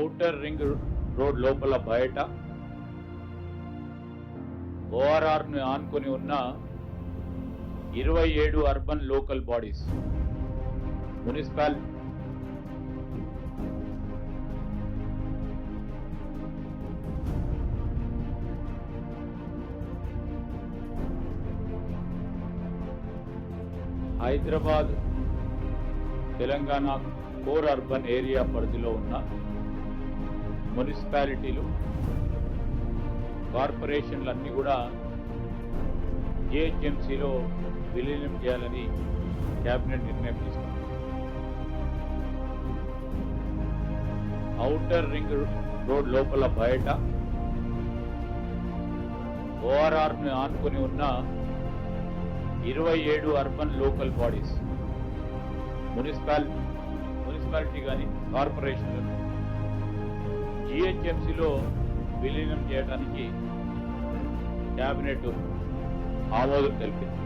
Outer ring road లోపల బయట ఓఆర్ఆర్ను ఆనుకొని ఉన్న ఇరవై ఏడు urban local bodies. Municipal Hyderabad Telangana core urban area పరిధిలో ఉన్న మున్సిపాలిటీలు కార్పొరేషన్లన్నీ కూడా జిహెచ్ఎంసీలో విలీనం చేయాలని కేబినెట్ నిర్ణయం తీసుకుంది. ఔటర్ రింగ్ రోడ్ లోపల బయట ఓఆర్ఆర్ని ఆనుకుని ఆనుకొని ఉన్న ఇరవై ఏడు urban local bodies municipal municipality కానీ కార్పొరేషన్ జిహెచ్ఎంసీలో విలీనం చేయడానికి క్యాబినెట్ ఆమోదం తెలిపింది.